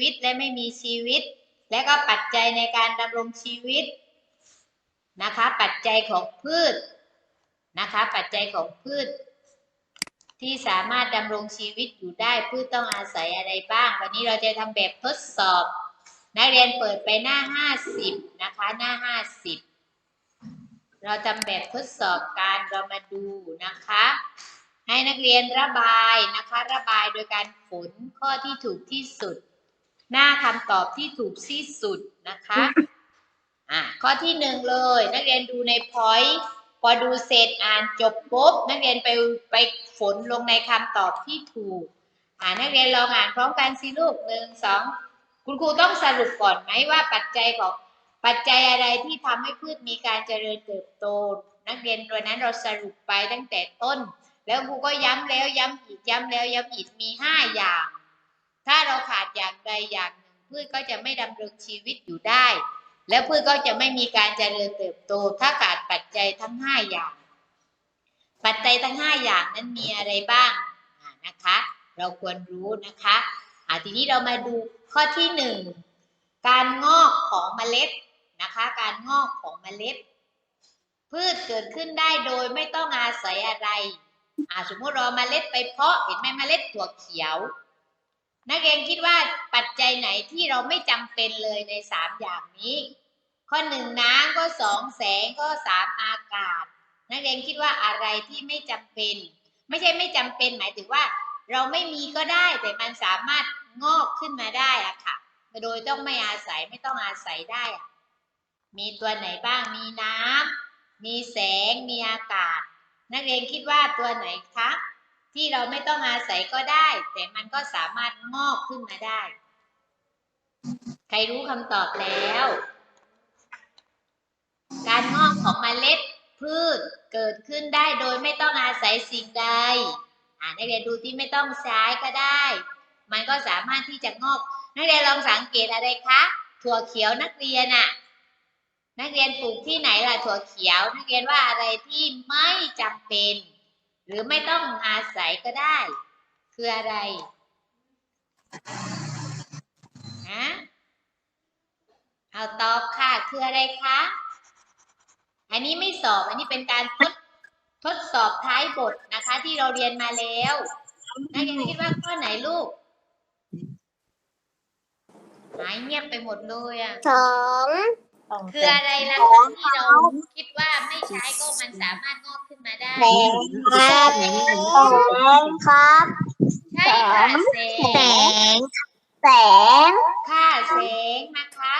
วิตและไม่มีชีวิต และก็ปัจจัยในการดำรงชีวิตนะคะ ปัจจัยของพืชนะคะ ปัจจัยของพืช ที่สามารถดำรงชีวิตอยู่ได้พืชต้องอาศัยอะไรบ้าง วันนี้เราจะทำแบบทดสอบ นักเรียนเปิดไปหน้า 50 นะคะ หน้า 50 เราทำแบบทดสอบการเรามาดูนะคะให้นักเรียนระบายนะคะ ระบายโดยการฝนข้อที่ถูกที่สุด หน้าคำตอบที่ถูกที่สุดนะคะอะข้อที่หนึ่งเลย นักเรียนดูในพอยต์พอดูเสร็จอ่านจบปุ๊บ นักเรียนไปไปฝนลงในคำตอบที่ถูกอ่านักเรียนลองอ่านพร้อมกันสิลูกหนึ่งสองคุณครูต้องสรุปก่อนไหมว่าปัจจัยของปัจจัยอะไรที่ทำให้พืชมีการเจริญเติบโต นักเรียนตัวนั้นเราสรุปไปตั้งแต่ต้น แล้วครูก็ย้ำแล้วย้ำอีกย้ำแล้วย้ำอีกมีห้าอย่าง ถ้าเราขาดอย่างใดอย่างหนึ่งพืชก็จะไม่ดำรงชีวิตอยู่ได้ แล้วพืชก็จะไม่มีการเจริญเติบโต ถ้าขาดปัจจัยทั้งห้าอย่าง ปัจจัยทั้งห้าอย่างนั้นมีอะไรบ้างนะคะ เราควรรู้นะคะอ่าทีนี้เรามาดูข้อที่หนึ่งการงอกของเมล็ดนะคะ การงอกของเมล็ด พืชเกิดขึ้นได้โดยไม่ต้องอาศัยอะไรอ่าสมมติเราเมล็ดไปเพาะเห็นไหมเมล็ดถั่วเขียว นักเรียนคิดว่าปัจจัยไหนที่เราไม่จำเป็นเลยในสามอย่างนี้ ข้อหนึ่งน้ำก็สองแสงก็สามอากาศ นักเรียนคิดว่าอะไรที่ไม่จำเป็น ไม่ใช่ไม่จำเป็นหมายถึงว่า เราไม่มีก็ได้แต่มันสามารถงอกขึ้นมาได้อะค่ะ โดยต้องไม่อาศัยไม่ต้องอาศัยได้อะมีตัวไหนบ้างมีน้ำมีแสงมีอากาศ นักเรียนคิดว่าตัวไหนคะ ที่เราไม่ต้องอาศัยก็ได้ แต่มันก็สามารถงอกขึ้นมาได้ ใครรู้คำตอบแล้ว การงอกของเมล็ดพืชเกิดขึ้นได้โดยไม่ต้องอาศัยสิ่งใดอ่านักเรียนดูที่ไม่ต้องใช้ก็ได้ มันก็สามารถที่จะงอก นักเรียนลองสังเกตอะไรคะ ถั่วเขียวนักเรียนอะนักเรียนปลูกที่ไหนล่ะถั่วเขียว นักเรียนว่าอะไรที่ไม่จำเป็น หรือไม่ต้องอาศัยก็ได้ คืออะไรฮะเอาตอบค่ะคืออะไรคะอันนี้ไม่สอบอันนี้เป็นการทดทดสอบท้ายบทนะคะ ที่เราเรียนมาแล้วนักเรียนคิดว่าข้อไหนลูกหายเงียบไปหมดเลยอะสอง คืออะไรล่ะคะที่เราคิดว่าไม่ใช้ก็มันสามารถงอกขึ้นมาได้แสงครับแสงครับใช่ค่ะแสแสงงแสงค่ะแสงนะคะ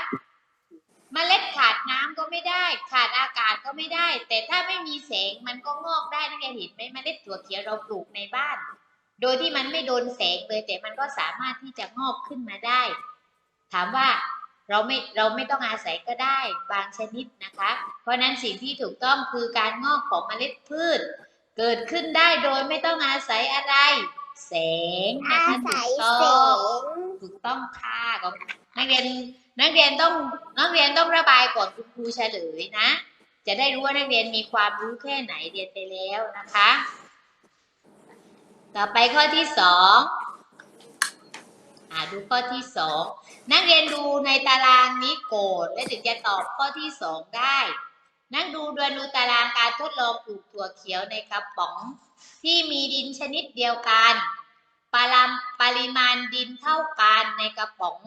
เมล็ดขาดน้ำก็ไม่ได้ ขาดอากาศก็ไม่ได้ แต่ถ้าไม่มีแสงมันก็งอกได้นักเรียนเห็นไหมเมล็ดถั่วเขียวเราปลูกในบ้าน โดยที่มันไม่โดนแสงเลยแต่มันก็สามารถที่จะงอกขึ้นมาได้ ถามว่า เราไม่เราไม่ต้องอาศัยก็ได้บางชนิดนะคะ เพราะนั้นสิ่งที่ถูกต้องคือการงอกของเมล็ดพืช เกิดขึ้นได้โดยไม่ต้องอาศัยอะไร แสงนะอาคะถูศักยต้แสองถูกต้องค่ะของนักเรียนนักเรียนต้องนักเรียนต้องระบายก่อนคุณครูเฉลยนะ จะได้รู้ว่านักเรียนมีความรู้แค่ไหนเรียนไปแล้วนะคะ ต่อไปข้อที่สอง อ่าดูข้อที่สองนักเรียนดูในตารางนี้โกดและถึงจะตอบข้อที่สองได้ นักดูดวนดูตารางการทดลองปลูกถั่วเขียวในกระป๋อง ที่มีดินชนิดเดียวกันปรามปริมาณดินเท่ากันในกระป๋อง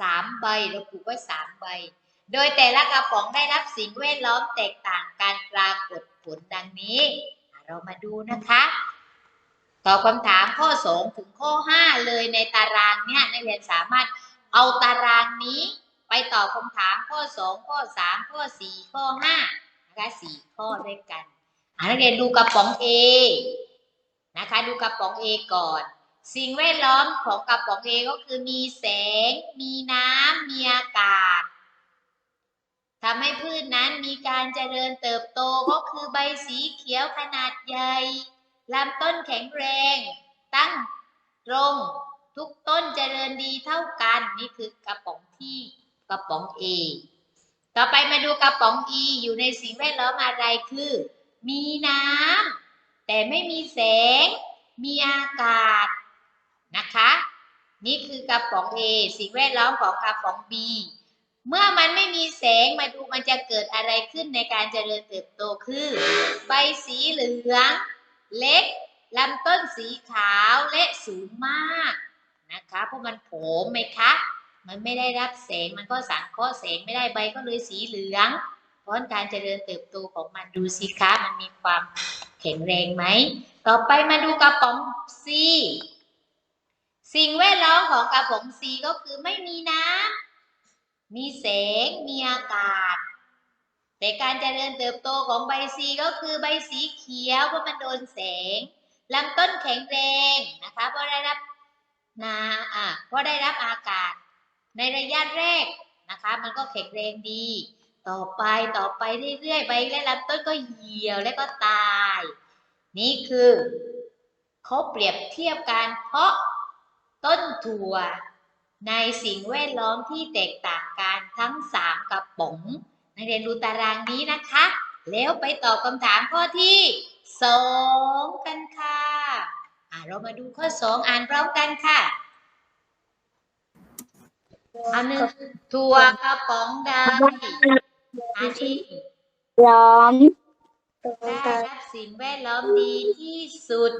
สามใบเราปลูกไว้สามใบ โดยแต่ละกระป๋องได้รับสิ่งแวดล้อมแตกต่างกันปรากฏผลดังนี้ เรามาดูนะคะ ตอบคำถามข้อสองถึงข้อห้าเลยในตารางเนี่ยนักเรียนสามารถเอาตารางนี้ไปตอบคำถามข้อสองข้อสามข้อสี่ข้อห้านะคะสี่ข้อด้วยกันนักเรียนดูกระป๋อง A นะคะดูกระป๋อง A ก่อน สิ่งแวดล้อมของกระป๋อง A ก็คือมีแสง มีน้ำมีอากาศทำให้พืชนั้นมีการเจริญเติบโตก็คือใบสีเขียวขนาดใหญ่ ลำต้นแข็งแรง ตั้งตรง ทุกต้นเจริญดีเท่ากัน นี่คือกระป๋องที่กระป๋อง A ต่อไปมาดูกระป๋อง E อยู่ในสิ่งแวดล้อมอะไรคือ มีน้ำแต่ไม่มีแสง มีอากาศนะคะ นี่คือกระป๋อง A สิ่งแวดล้อมของกระป๋อง B เมื่อมันไม่มีแสงมาดูมันจะเกิดอะไรขึ้นในการเจริญเติบโตคือ ใบสีเหลือง เล็กลำต้นสีขาวและสูงมากนะคะเพราะมันโผล่ไหมคะมันไม่ได้รับแสงมันก็สังเคราะห์แสงไม่ได้ใบก็เลยสีเหลืองเพราะการเจริญเติบโตของมันดูสิคะมันมีความแข็งแรงไหมต่อไปมาดูกระป๋อง C สิ่งแวดล้อมของกระป๋อง C ก็คือไม่มีน้ำมีแสงมีอากาศ แต่การเจริญเติบโตของใบ C ก็คือใบสีเขียวเพราะมันโดนแสงลำต้นแข็งแรงนะคะเพราะได้รับนาอะเพราะได้รับอากาศ ในระยะแรกนะคะ มันก็แข็งแรงดี ต่อไปต่อไปเรื่อยๆใบและลำต้นก็เหี่ยวและก็ตาย นี่คือเขาเปรียบเทียบการเพราะต้นถั่วในสิ่งแวดล้อมที่แตกต่างกันทั้งสามกระป๋อง นักเรียนดูตารางนี้นะคะ แล้วไปตอบคำถามข้อที่สองกันค่ะอะเรามาดูข้อสองอ่านพร้อมกันค่ะอันหนึ่งถั่วกระป๋องใดอันที่ล้อมได้รับสิ่งแวดล้อมดีที่สุด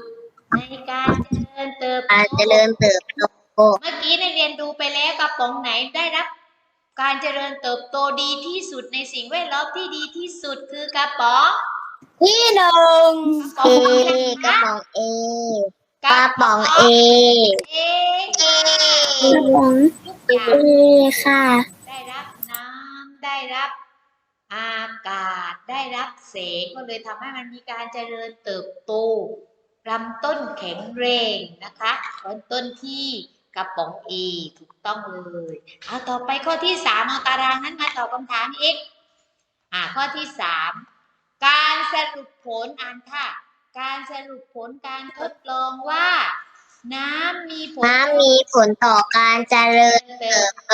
ในการเจริญเติบโตอาจเจริญเติบโตเมื่อกี้นักเรียนดูไปแล้วกระป๋องไหนได้รับ การเจริญเติบโตดีที่สุดในสิ่งแวดล้อมที่ดีที่สุดคือกระป๋องที่หนึ่งกระป๋องอะไรกระคะป๋องเอกระป๋องเอเอเอกระป๋องทุกอย่างเอค่ะ ได้รับน้ำได้รับอากาศได้รับแสงก็เลยทำให้มันมีการเจริญเติบโตลำต้นแข็งแรงนะคะตอนต้นที่ กระป๋อง A ถูกต้องเลยเอาต่อไปข้อที่สามเอาตารางนั้นมาตอบคำถามอีกอ่าข้อที่สามการสรุปผลอ่านค่ะ การสรุปผลการทดลองว่า น้ำมีผลน้ำมีผลต่อการเจริญเติบโต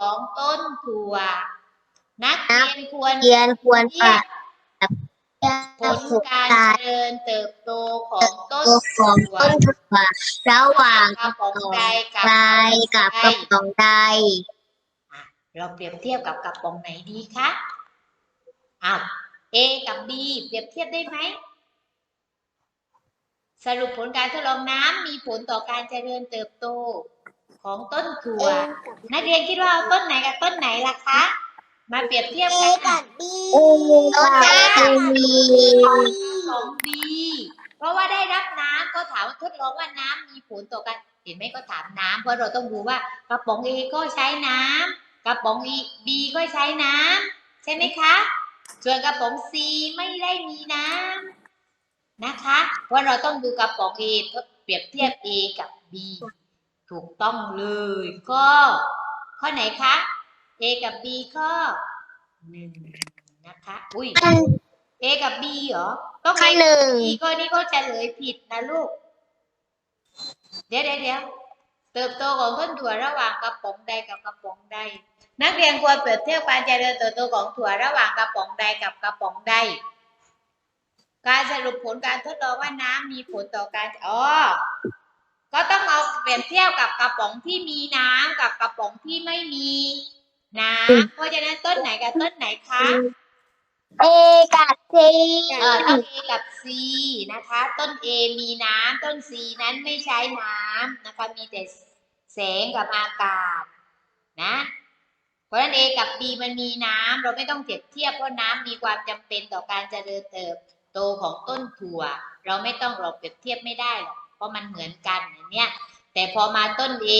ของต้นถั่ว นักเรียนควรเรียนควรเทีปยรับบ ผลการการเจริญเติบโตของต้นตัวของถั่วต้นถั่วระหว่างกระป๋องใดกับใดกับกระป๋องใดเราเปรียบเทียบกับกระป๋องไหนดีคะอ้าว A กับ B เปรียบเทียบได้ไหม สรุปผลการทดลองน้ำมีผลต่อการเจริญเติบโตของต้นถั่วนักเรียนคิดว่าเอาต้นไหนกับต้นไหนล่ะคะ มาเปรียบเทียบกันค่ะเอกับบีของ B เพราะว่าได้รับน้ำก็ถามว่าทดลองว่าน้ำมีผลต่อการเห็นไหมก็ถามน้ำเพราะเราต้องดูว่ากระป๋อง A ก็ใช้น้ำกระป๋อง B ก็ใช้น้ำใช่ไหมคะ ส่วนกระป๋อง C ไม่ได้มีน้ำนะคะเพราะเราต้องดูกระป๋อง A เปรียบเทียบ A กับ B ถูกต้องเลย ก็ ข้อไหนคะ A กับ B ข้อหนึ่งนะคะ อุ้ย A กับ B เหรอต้องข้อ A หนึ่ง B ก็นี่ก็เฉลยผิดนะลูกเดี๋ยวเดี๋ยวเดี๋ยวเติบโตของต้นถั่วระหว่างกระป๋องใดกับกระป๋องใด นักเรียนควรเปรียบเทียบการเจริญเติบโตของถั่วระหว่างกระป๋องใดกับกระป๋องใด การสรุปผลการทดลองว่าน้ำมีผลต่อการอ๋อก็ต้องเอาเปรียบเทียบกับกระป๋องที่มีน้ำกับกระป๋องที่ไม่มี น้ำเพราะฉะนั้นต้นไหนกับต้นไหนคะเอกับซีเออต้น A กับ C นะคะ ต้น A มีน้ำต้น C นั้นไม่ใช้น้ำนะคะ มีแต่แสงกับอากาศนะ เพราะฉะนั้น A กับ B มันมีน้ำเราไม่ต้องเปรียบเทียบเพราะน้ำมีความจำเป็นต่อการเจริญเติบโตของต้นถั่ว เราไม่ต้องเราเปรียบเทียบไม่ได้หรอกเพราะมันเหมือนกันอย่างเนี้ยแต่พอมาต้น A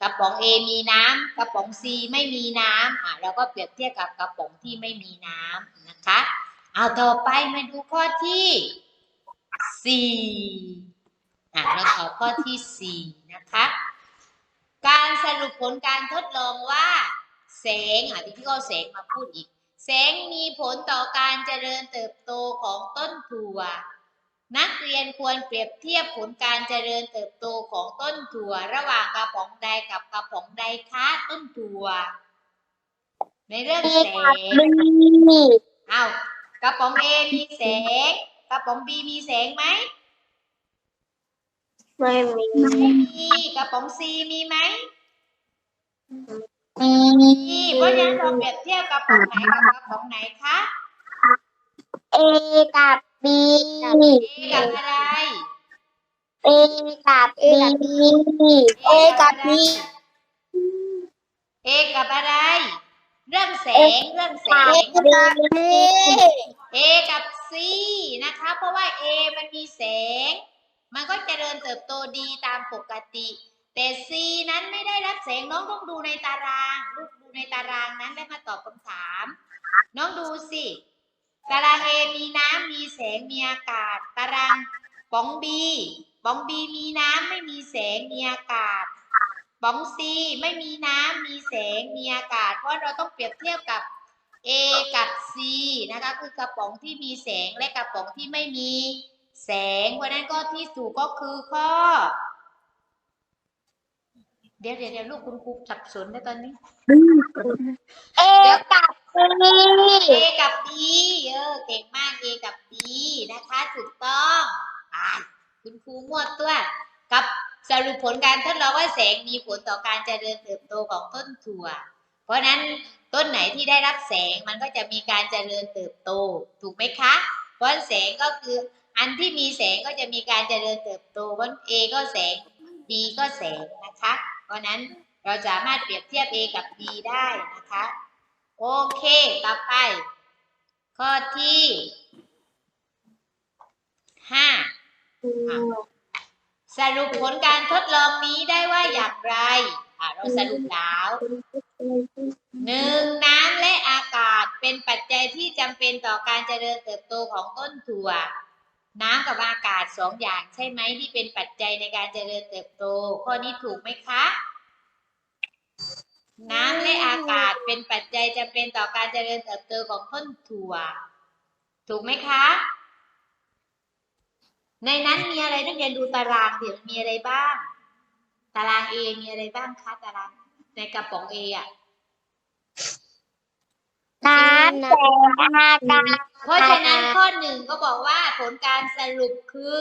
กระป๋อง A มีน้ำกระป๋อง C ไม่มีน้ำอะเราก็เปรียบเทียบกับกระป๋องที่ไม่มีน้ำนะคะเอาต่อไปมาดูข้อที่สี่อะเราตอบข้อที่สี่นะคะ การสรุปผลการทดลองว่าแสงอะที่พี่ก็เอาแสงมาพูดอีก แสงมีผลต่อการเจริญเติบโตของต้นถั่ว นักเรียนควรเปรียบเทียบผลการเจริญเติบโตของต้นถั่ว ระหว่างกระป๋องใดกับกระป๋องใดคะต้นถั่ว ในเรื่องแสงเอากระป๋อง A มีแสงกระป๋อง B มีแสงไหมไม่มีไม่มีกระป๋องซีมีไหมมีมีเพราะฉะนั้นเราเปรียบเทียบกระป๋องไหนกับกระป๋องไหนคะเอกับ บี A กับอะไร เอกับบีเอกับบีเอกับอะไร เรื่องแสงเรื่องแสเองกับบี A กับ C นะคะ เพราะว่า A มันมีแสง มันก็เจริญเติบโตดีตามปกติ แต่ C นั้นไม่ได้รับแสงน้องต้องดูในตารางลูกดูในตารางนั้นแล้วมาตอบคำถาม น้องดูสิ ตาราง A มีน้ำมีแส งมีอากาศ ตารางป๋อง B ป๋อง B มีน้ำไม่มีแสงมีอากาศป๋อง C ไม่มีน้ำมีแสงมีอากาศ เพราะเราต้องเปรียบเทียบกับ A กับ C นะคะคือกระป๋องที่มีแสงและกระป๋องที่ไม่มีแสง เพราะฉะนั้นก็ที่ถูกก็คือข้อ เดี๋ยวเดี๋ยวเดี๋ยวลูกคุณครูสับสนแล้วตอนนี้เอกับบี A กับ B เออเก่งมาก A กับ B นะคะถูกต้องอ่าคุณครูมั่วตัวกับสรุปผลการทดลองว่าแสงมีผลต่อการเจริญเติบโตของต้นถั่ว เพราะนั้นต้นไหนที่ได้รับแสงมันก็จะมีการเจริญเติบโต ถูกไหมคะ เพราะแสงก็คืออันที่มีแสงก็จะมีการเจริญเติบโตเพราะ A ก็แสง B ก็แสงนะคะ เพราะฉะนั้นเราสามารถเปรียบเทียบ A กับ B ได้นะคะ โอเค ต่อไป ข้อที่ห้าสรุปผลการทดลองนี้ได้ว่าอย่างไรเราสรุปแล้วหนึ่งน้ำและอากาศเป็นปัจจัยที่จำเป็นต่อการเจริญเติบโตของต้นถั่ว น้ำกับอากาศสองอย่างใช่ไหมที่เป็นปัจจัยในการเจริญเติบโต ข้อนี้ถูกไหมคะ น้ำและอากาศเป็นปัจจัยจำเป็นต่อการเจริญเติบโตของต้นถั่ว ถูกไหมคะ ในนั้นมีอะไรนักเรียนดูตารางเดี๋ยวมีอะไรบ้าง ตาราง A มีอะไรบ้างคะตารางในกระป๋อง A อะน้ำแสงอากาศเพราะฉะนั้นข้อหนึ่งก็บอกว่าผลการสรุปคือ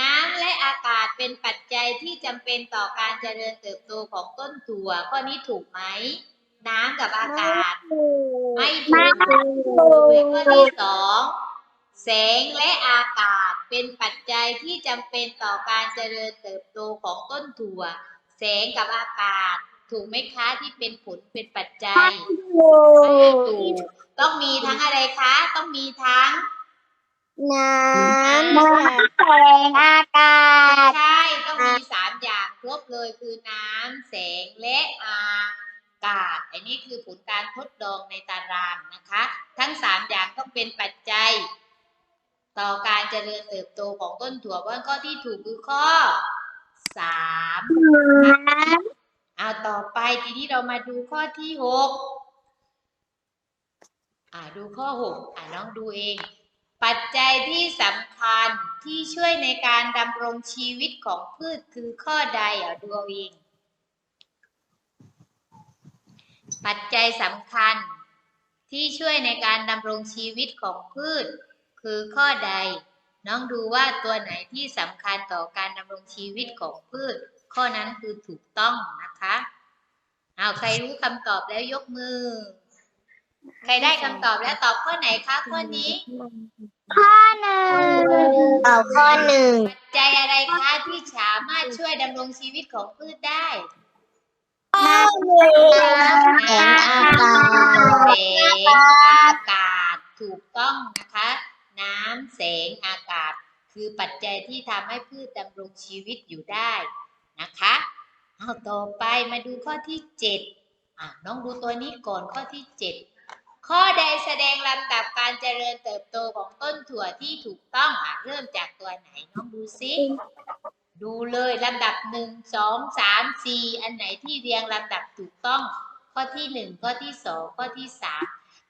น้ำและอากาศเป็นปัจจัยที่จำเป็นต่อการเจริญเติบโตของต้นถั่วข้อนี้ถูกไหม น้ำกับอากาศ ไม่ถูกข้อที่สองแสงและอากาศเป็นปัจจัยที่จำเป็นต่อการเจริญเติบโตของต้นถั่ว แสงกับอากาศ ถูกไหมคะที่เป็นผลเป็นปัจจัยไม่ถูกต้องมีทั้งอะไรคะ ต้องมีทั้ง น้ำแสงอากาศ ใช่ ต้องมีสามอย่างครบเลยคือน้ำแสงและอากาศ อันนี้คือผลการทดลองในตารางนะคะ ทั้งสามอย่างต้องเป็นปัจจัย ต่อการเจริญเติบโตของต้นถั่วเพราะฉะนั้นข้อที่ถูกคือข้อสามเอาต่อไปทีนี้เรามาดูข้อที่หกอ่าดูข้อหกอ่าน้องดูเอง ปัจจัยที่สำคัญที่ช่วยในการดำรงชีวิตของพืชคือข้อใดอะดูเอาเอง ปัจจัยสำคัญที่ช่วยในการดำรงชีวิตของพืช คือข้อใด น้องดูว่าตัวไหนที่สำคัญต่อการดำรงชีวิตของพืช ข้อนั้นคือถูกต้องนะคะเอาใครรู้คำตอบแล้วยกมือ ใครได้คำตอบแล้วตอบข้อไหนคะข้อนี้ ข้อหนึ่งเอาข้อหนึ่งปัจจัยอะไรคะที่สามารถช่วยดำรงชีวิตของพืชได้ข้อหนึ่งแสงอากาศแสงอากาศถูกต้องนะคะ น้ำแสงอากาศ คือปัจจัยที่ทำให้พืชดำรงชีวิตอยู่ได้นะคะเอาต่อไปมาดูข้อที่เจ็ดอะน้องดูตัวนี้ก่อนข้อที่เจ็ด ข้อใดแสดงลำดับการเจริญเติบโตของต้นถั่วที่ถูกต้องอะเริ่มจากตัวไหนน้องดูซิดูเลยลำดับหนึ่งสองสามสี่อันไหนที่เรียงลำดับถูกต้อง ข้อที่หนึ่งข้อที่สองข้อที่สาม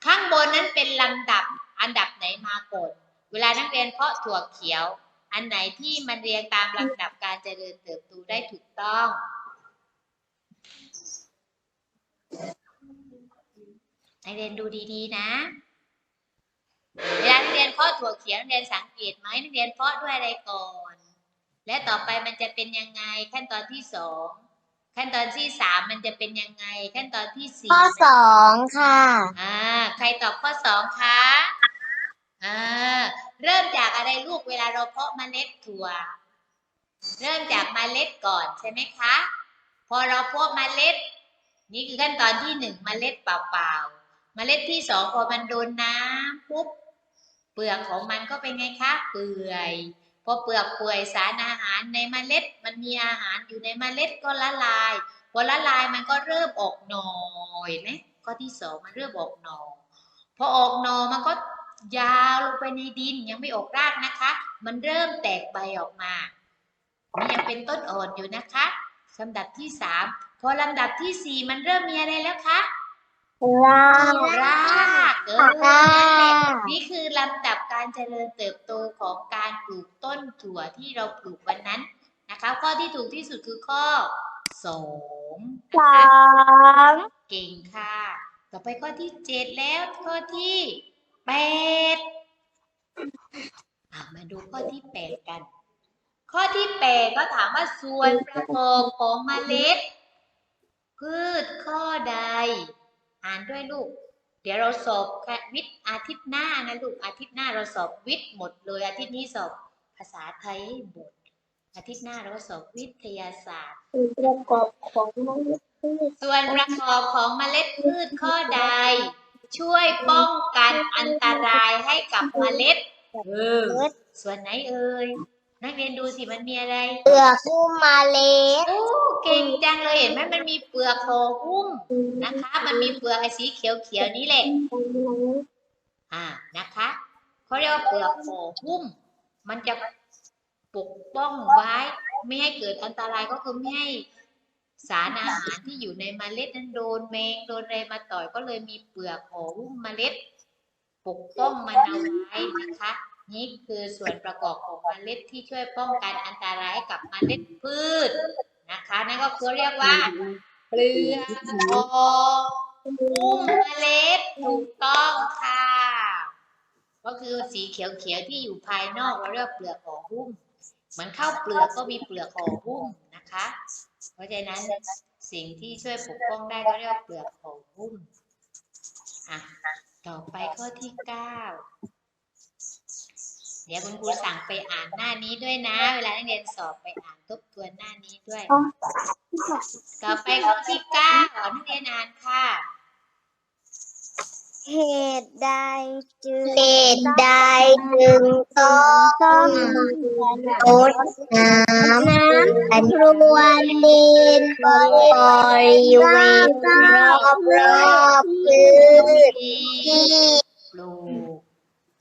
ข้างบนนั้นเป็นลำดับอันดับไหนมาก่อนเวลานักเรียนเพาะถั่วเขียว อันไหนที่มันเรียงตามลำดับการเจริญเติบโตได้ถูกต้อง นักเรียนดูดีๆ นะ เวลานักเรียนเพาะถั่วเขียวนักเรียนสังเกตไหมนักเรียนเพาะด้วยอะไรก่อน และต่อไปมันจะเป็นยังไงขั้นตอนที่สองขั้นตอนที่สามมันจะเป็นยังไง ขั้นตอนที่สี่ข้อสองค่ะอ่าใครตอบข้อสองคะอ่าเริ่มจากอะไรลูกเวลาเราเพาะเมล็ดถั่ว เริ่มจากเมล็ดก่อนใช่ไหมคะ พอเราเพาะเมล็ด นี่คือขั้นตอนที่หนึ่งเมล็ดเปล่าๆ เมล็ดที่สองพอมันโดนน้ำปุ๊บเปลือกของมันก็เป็นไงคะเปื่อยพอเปลือกเปื่อยสารอาหารในเมล็ด มันมีอาหารอยู่ในเมล็ดก็ละลายพอละลายมันก็เริ่มออกหน่อเห็นไหมข้อที่สองมันเริ่มออกหน่อพอออกหน่อมันก็ยาวลงไปในดินยังไม่ออกรากนะคะ มันเริ่มแตกใบออกมานี่ยังเป็นต้นอ่อนอยู่นะคะลำดับที่สามพอลำดับที่สี่มันเริ่มมีอะไรแล้วคะ รากรากเออนั่นแหละนี่คือลำดับการเจริญเติบโตของการปลูกต้นถั่วที่เราปลูกวันนั้นนะคะข้อที่ถูกที่สุดคือข้อสองสนะคะองเก่งค่ะ ต่อไปข้อที่เจ็ดแล้วข้อที่แปดมาดูข้อที่แปดกัน ข้อที่แปดก็ถามว่าส่วนประกอบของเมล็ด พืชข้อใด อ่านด้วยลูก เดี๋ยวเราสอบวิทย์อาทิตย์หน้านะลูกอาทิตย์หน้าเราสอบวิทย์หมดเลย อาทิตย์นี้สอบภาษาไทยให้หมดอาทิตย์หน้าเราก็สอบวิทยาศาสตร์ส่วนประกอบของเมล็ดพืชส่วนประกอบของเมล็ดพืชข้อใด ช่วยป้องกันอันตรายให้กับเมล็ดเออส่วนไหนเอ่ย นักเรียนดูสิมันมีอะไร เปลือกหุ้มเมล็ด โอ้เก่งจังเลยเห็นไหมมันมีเปลือกห่อหุ้มนะคะ มันมีเปลือกไอ้สีเขียวๆนี่แหละอ่านะคะเขาเรียกว่าเปลือกห่อหุ้ม มันจะปกป้องไว้ ไม่ให้เกิดอันตรายก็คือไม่ให้สารอาหารที่อยู่ในเมล็ดนั้นโดนแมงโดนอะไรมาต่อยก็เลยมีเปลือกห่อหุ้มเมล็ด ปกป้องมันเอาไว้นะคะ นี่คือส่วนประกอบของเมล็ดที่ช่วยป้องกันอันตรายให้กับเมล็ดพืชนะคะนั่นก็คือเรียกว่าเปลือกห่อหุ้มเมล็ดถูกต้องค่ะ ก็คือสีเขียวๆที่อยู่ภายนอกเราเรียกว่าเปลือกห่อหุ้มเหมือนข้าวเปลือกก็มีเปลือกห่อหุ้มนะคะ เพราะฉะนั้นสิ่งที่ช่วยปกป้องได้ก็เรียกว่าเปลือกห่อหุ้มอะต่อไปข้อที่เก้า เดี๋ยวคุณครูสั่งไปอ่านหน้านี้ด้วยนะ เวลานักเรียนสอบไปอ่านทบทวนหน้านี้ด้วย ต่อไปข้อที่เก้านักเรียนอ่านค่ะ เหตุใดจึงเหตุใดจึงต้องรดน้ำน้ำพรวนดินบริเวณรอบรอบๆพืชที่ที่ปลูก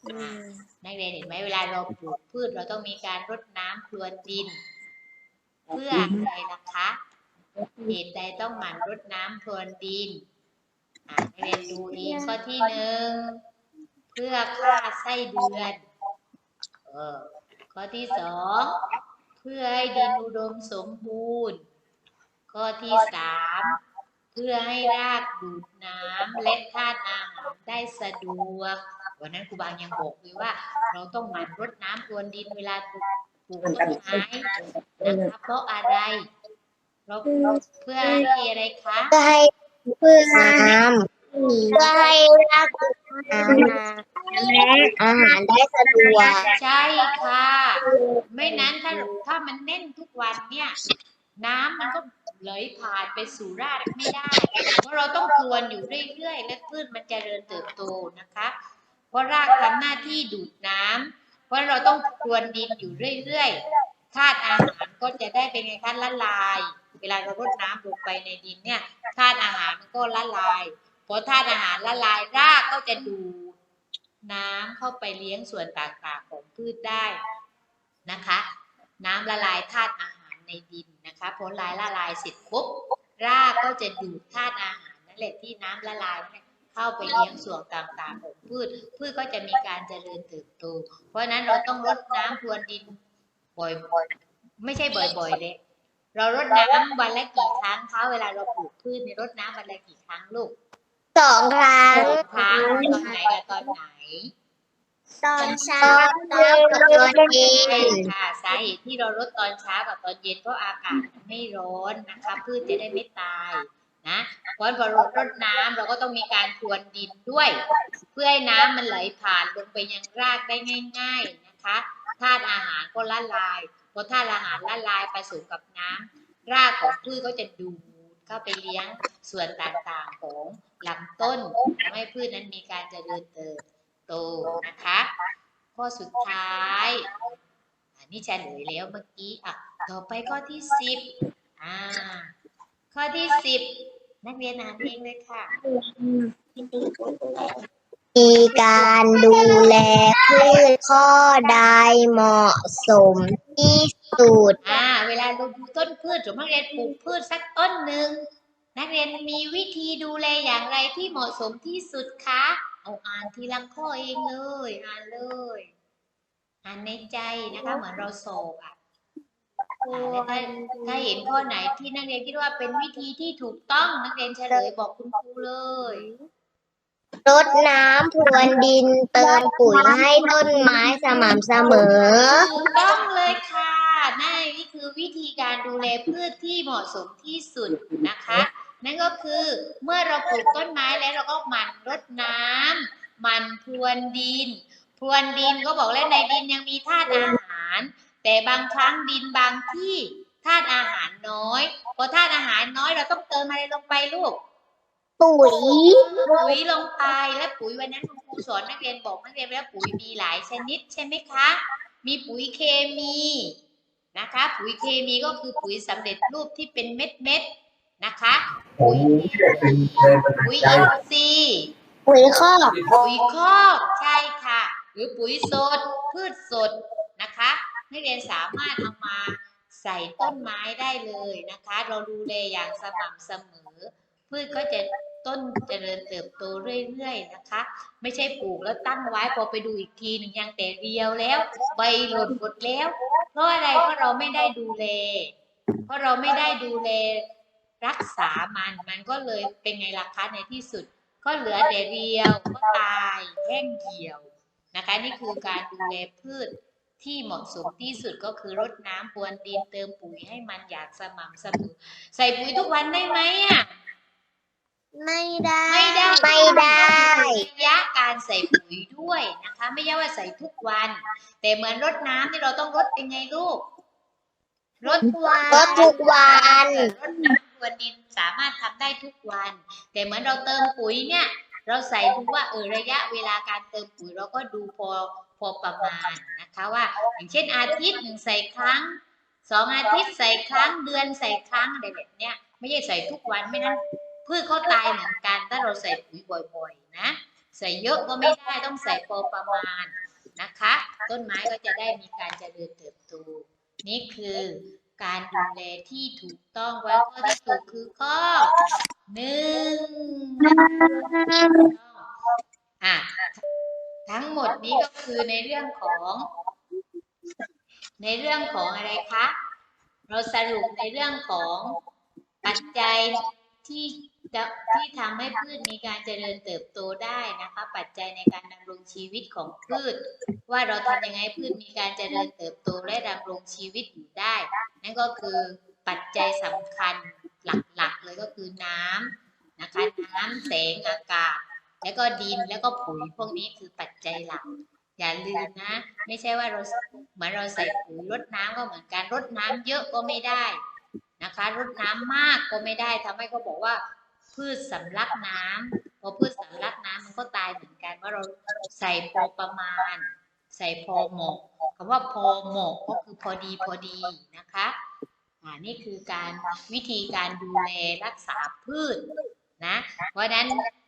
อะ นักเรียนเห็นไหมเวลาเราปลูกพืชเราต้องมีการรดน้ำพรวนดิน เพื่ออะไรนะคะเหตุใดต้องหมั่นรดน้ำพรวนดินอะนักเรียนดูเองข้อที่หนึ่งเพื่อฆ่าไส้เดือนเออข้อที่สองเพื่อให้ดินอุดมสมบูรณ์ ข้อที่สาม เพื่อให้รากดูดน้ำและธาตุอาหารได้สะดวก วันนั้นครูบางยังบอกเลยว่า เราต้องหมั่นรดน้ำพรวนดินเวลาปลูกปลูกต้นไม้นะคะเพราะอะไร เราเพื่อให้อะไรคะเพื่อให้เพื่อน้ำเพื่อให้รากน้ำและอาหารได้สะดวกใช่ค่ะ ไม่นั้นถ้าถ้ามันแน่นทุกวันเนี่ย น้ำมันก็ไหลผ่านไปสู่รากไม่ได้ เพราะเราต้องพรวนอยู่เรื่อยๆ และพืชมันจเจริญเติบโตนะคะ เพราะรากทำหน้าที่ดูดน้ำเพราะเราต้องพรวนดินอยู่เรื่อยๆธาตุอาหารก็จะได้เป็นไงคะละลาย เวลาเรารดน้ำลงไปในดินเนี่ยธาตุอาหารมันก็ละลายพอธาตุอาหารละลายรากก็จะดูดน้ำเข้าไปเลี้ยงส่วนต่างๆของพืชได้นะคะ น้ำละลายธาตุอาหาร ในดินนะคะพอละลายละลายเสร็จปุ๊บรากก็จะดูดธาตุอาหารนั่นแหละที่น้ำละลายนั่นแหละเข้าไปเลี้ยงส่วนต่างๆของพืช พืชก็จะมีการเจริญเติบโต เพราะฉะนั้นเราต้องรดน้ำพรวนดินบ่อยๆ ไม่ใช่บ่อยๆเลยเรารดน้ำวันละกี่ครั้งคะเวลาเราปลูกพืชเนี่ยรดน้ำวันละกี่ครั้งลูกสองครั้งสองครั้งตอนไหนกับตอนไหน ตอนเช้าตอนตอนเย็ใช่นค่ะสาเหตุที่เราลดตอนเช้ากับตอนเย็นเพราะอากาศไม่ร้อนนะคะพืชจะได้ไม่ตายนะเพราะพอรารดน้ำเราก็ต้องมีการพรวนดินด้วย เพื่อให้น้ำมันไหลผ่านลงไปยังรากได้ง่าย ๆนะคะธาตุอาหารก็ละลายพอธาตุอาหารละลายผสมกับน้ำรากของพืชก็จะดูดเข้าไปเลี้ยงส่วนต่างๆของลำต้นทำให้พืชนั้นมีการเจริญเติบโตนะคะ ข้อสุดท้ายอันนี้เฉลยแล้วเมื่อกี้อะต่อไปข้อที่สิบอ่า ข้อที่สิบนักเรียนอ่านเองเลยค่ะ มีการดูแลพืชข้อใดเหมาะสมที่สุด อ่า เวลาเราดูต้นพืชสมมตินักเรียนปลูกพืชสักต้นหนึ่งนักเรียนมีวิธีดูแลอย่างไรที่เหมาะสมที่สุดคะ เอาอ่านทีละข้อเองเลย อ่านเลย อ่านในใจนะคะ เหมือนเราสอบอะอ่าแล้วถ้าถ้าเห็นข้อไหนที่นักเรียนคิดว่าเป็นวิธีที่ถูกต้องนักเรียนเฉลยบอกคุณครูเลยรดน้ำพรวนดินเติมปุ๋ยให้ต้นไม้สม่ำเสมอถูกต้องเลยค่ะนั่นนี่คือวิธีการดูแลพืชที่เหมาะสมที่สุดนะคะ นั่นก็คือเมื่อเราปลูกต้นไม้แล้วเราก็หมั่นรดน้ำหมั่นพรวนดิน พรวนดินก็บอกแล้วในดินยังมีธาตุอาหาร แต่บางครั้งดินบางที่ธาตุอาหารน้อยพอธาตุอาหารน้อยเราต้องเติมอะไรลงไปลูก ปุ๋ย ปุ๋ยลงไปและปุ๋ยวันนั้นคุณครูสอนนักเรียนบอกนักเรียนแล้วปุ๋ยมีหลายชนิดใช่ไหมคะ มีปุ๋ยเคมีนะคะ ปุ๋ยเคมีก็คือปุ๋ยสำเร็จรูปที่เป็นเม็ดเม็ดๆ นะคะปุ๋ยปุ๋ยอินทรีย์ปุ๋ยคอกปุ๋ยคอกใช่ค่ะ หรือปุ๋ยสดพืชสดนะคะนักเรียนสามารถเอามาใส่ต้นไม้ได้เลยนะคะ เราดูแลอย่างสม่ำเสมอ พืชก็จะต้นเจริญเติบโตเรื่อยๆนะคะ ไม่ใช่ปลูกแล้วตั้งไว้พอไปดูอีกทีหนึ่งยังแต่เรียวแล้ว ใบหล่นหมดแล้ว เพราะอะไรเพราะเราไม่ได้ดูแลเพราะเราไม่ได้ดูแล รักษามัน มันก็เลยเป็นไงล่ะคะในที่สุด ก็เหลือแต่เรียว ก็ตายแห้งเหี่ยวนะคะ นี่คือการดูแลพืชที่เหมาะสมที่สุดก็คือรดน้ำพรวนดินเติมปุ๋ยให้มันอย่างสม่ำเสมอใส่ปุ๋ยทุกวันได้ไหมอะไม่ได้ไม่ได้ไม่ได้ระยะการใส่ปุ๋ยด้วยนะคะ ไม่ใช่ว่าใส่ทุกวัน แต่เหมือนรดน้ำที่เราต้องรดยังไงลูกรดทุกวันรดทุกวันรดน้ำพร วนดินสามารถทำได้ทุกวัน แต่เหมือนเราเติมปุ๋ยเนี่ยเราใส่ดูว่าเออระยะเวลาการเติมปุ๋ยเราก็ดูพอพอประมาณนะคะว่า อย่างเช่นอาทิตย์หนึ่งใส่ครั้งสองอาทิตย์ใส่ครั้งเดือนใส่ครั้งอะไรแบบเนี้ยไม่ใช่ใส่ทุกวันไม่นั้นพืชเขาตายเหมือนกัน ถ้าเราใส่ปุ๋ยบ่อยๆนะ ใส่เยอะก็ไม่ได้ต้องใส่พอประมาณนะคะ ต้นไม้ก็จะได้มีการเจริญเติบโตนี่คือ การดูแลที่ถูกต้องไว้ข้อที่ถูกคือข้อหนึ่งอะทั้งหมดนี้ก็คือในเรื่องของ ในเรื่องของอะไรคะ เราสรุปในเรื่องของปัจจัยที่ ที่ทำให้พืชมีการเจริญเติบโตได้นะคะ ปัจจัยในการดำรงชีวิตของพืช ว่าเราทำยังไงพืชมีการเจริญเติบโตและดำรงชีวิตอยู่ได้ นั่นก็คือปัจจัยสำคัญหลักๆเลยก็คือน้ำนะคะน้ำแสงอากาศ แล้วก็ดินแล้วก็ปุ๋ยพวกนี้คือปัจจัยหลัก อย่าลืมนะ ไม่ใช่ว่าเราเหมือนเราใส่ปุ๋ยรดน้ำก็เหมือนกันรดน้ำเยอะก็ไม่ได้นะคะรดน้ำมากก็ไม่ได้ทำให้เขาบอกว่า พืชสำลักน้ำพอพืชสำลักน้ำมันก็ตายเหมือนกันว่าเราใส่พอประมาณ ใส่พอเหมาะคำว่าพอเหมาะก็คือพอดีพอดีนะคะอ่านี่คือการวิธีการดูแลรักษาพืชนะเพราะฉะนั้น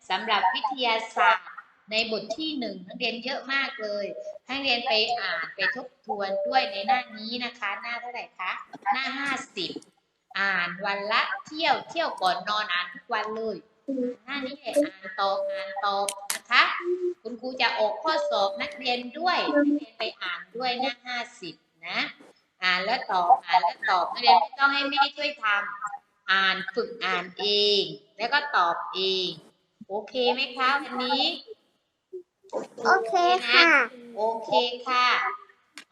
สำหรับวิทยาศาสตร์ในบทที่หนึ่งนักเรียนเยอะมากเลยให้เรียนไปอ่านไปทบทวนด้วยในหน้านี้นะคะ หน้าเท่าไหร่คะ หน้าห้าสิบ อ่านวันละเที่ยวเที่ยวก่อนนอนอ่านทุกวันเลยหน้านี้เลยอ่านตอบอ่านตอบนะคะ คุณครูจะออกข้อสอบนักเรียนด้วยนักเรียนไปอ่านด้วยหน้าห้าสิบนะอ่านแล้วตอบอ่านแล้วตอบนักเรียนไม่ต้องให้แม่ช่วยทำอ่านฝึกอ่านเอง แล้วก็ตอบเอง โอเคไหมคะวันนี้ โอเคค่ะโอเคค่ะ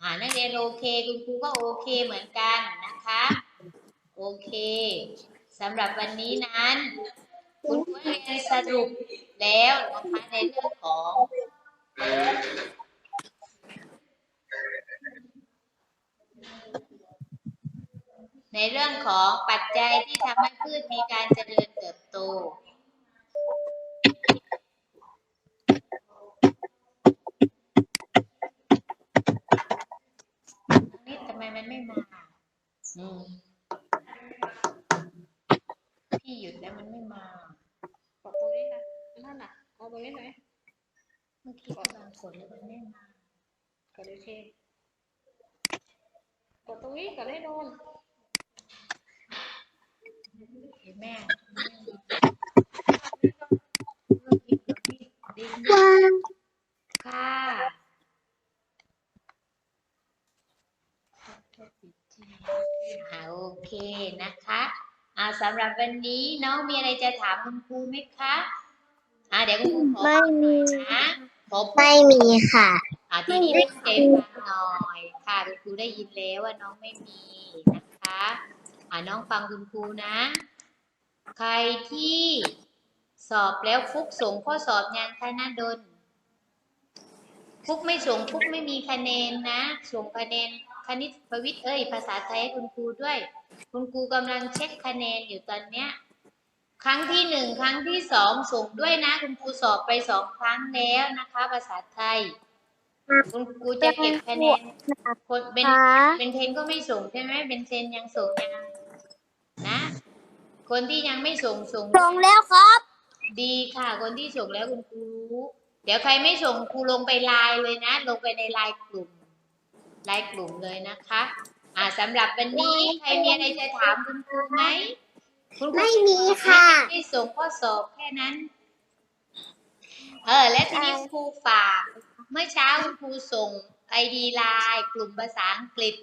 อ่านักเรียนโอเค คุณครูก็โอเคเหมือนกันนะคะ โอเคสำหรับวันนี้นั้น คุณครูเรียนสรุปแล้วนะคะในเรื่องของในเรื่องของปัจจัยที่ทำให้พืชมีการเจริญเติบโต นี่ทำไมมันไม่มา อืม พี่หยุดแล้วมันไม่มากดตรงนี้ค่ะนั่นน่ะเอาตรงนี้ไหมเมื่อกี้กำลังกดแล้วมันไม่มากดโอเคกดตรงนี้กดให้โดนเห็นแม่เมื่อกี้กดพี่ดิ้นค่ะอ่าโอเคนะคะอ่า สำหรับวันนี้น้องมีอะไรจะถามคุณครูไหมคะอ่าเดี๋ยวคุณครูขอไม่มี นะขอพูดไม่มีค่ะ อ่าทีนี้ตั้งใจฟังหน่อยค่ะคุณครูได้ยินแล้วว่าน้องไม่มีนะคะอ่าน้องฟังคุณครูนะ ใครที่สอบแล้วฟุกส่งข้อสอบยังคะนาดนฟุกไม่ส่งฟุกไม่มีคะแนนนะ ส่งคะแนน คณิตวิทย์เอ้ย ภาษาไทยให้คุณครูด้วย คุณครูกำลังเช็คคะแนนอยู่ตอนเนี้ย ครั้งที่หนึ่งครั้งที่สองส่งด้วยนะ คุณครูสอบไปสองครั้งแล้วนะคะ ภาษาไทย คุณครูจะเก็บคะแนนคนเป็นค่ะเป็นเทนก็ไม่ส่งใช่ไหมเป็นเทนยังส่งยังนะ คนที่ยังไม่ส่งส่งส่งแล้วครับ ดีค่ะ คนที่ส่งแล้วคุณครูรู้เดี๋ยวใครไม่ส่งครูลงไปไลน์เลยนะ ลงไปในไลน์กลุ่ม ไลน์กลุ่มเลยนะคะอ่าสำหรับวันนี้ใครมีอะไรจะถามคุณครูไหมคุณครูไม่มีค่ะไม่ส่งข้อสอบแค่นั้น เออ และทีนี้ครูฝาก เมื่อเช้าคุณครูส่งไอดีไลน์กลุ่มภาษาอังกฤษ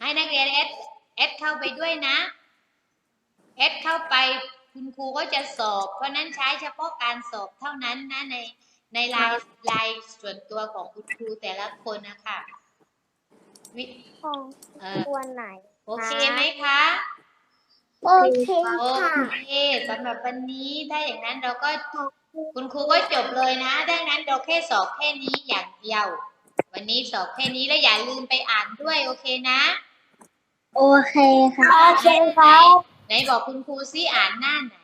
ให้นักเรียนเอดเอดเข้าไปด้วยนะเอดเข้าไปคุณครูก็จะสอบ เพราะนั้นใช้เฉพาะการสอบเท่านั้นนะในในไลน์ไลน์ส่วนตัวของคุณครูแต่ละคนนะคะ วิของเออตัวไหนโอเคไหมคะ โอเคโอค่ะเคสำหรับวันนี้ถ้าอย่างนั้นเราก็คุณครูก็จบเลยนะดังนั้นเราแค่สอบแค่นี้อย่างเดียว วันนี้สอบแค่นี้แล้วอย่าลืมไปอ่านด้วยโอเคนะโอเคค่ะ โอเคครับ ไหนบอกคุณครูซิอ่านหน้าไหน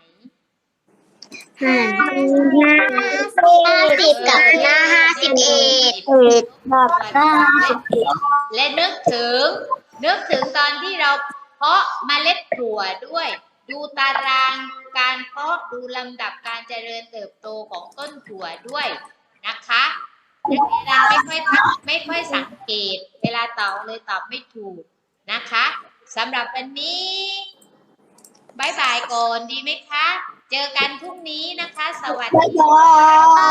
ห้าห้าห้าสิบกับหน้าห้าสิบเอ็ดเอ็ดกับหน้าสิบเอ็ดและนึกถึง นึกถึงตอนที่เราเพาะเมล็ดถั่วด้วย ดูตารางการเพาะดูลำดับการเจริญเติบโตของต้นถั่วด้วยนะคะเรียนไม่ค่อยทักไม่ค่อยสังเกต เวลาตอบเลยตอบไม่ถูกนะคะสำหรับวันนี้บายบายก่อนดีไหมคะ เจอกันพรุ่งนี้นะคะ สวัสดีค่ะ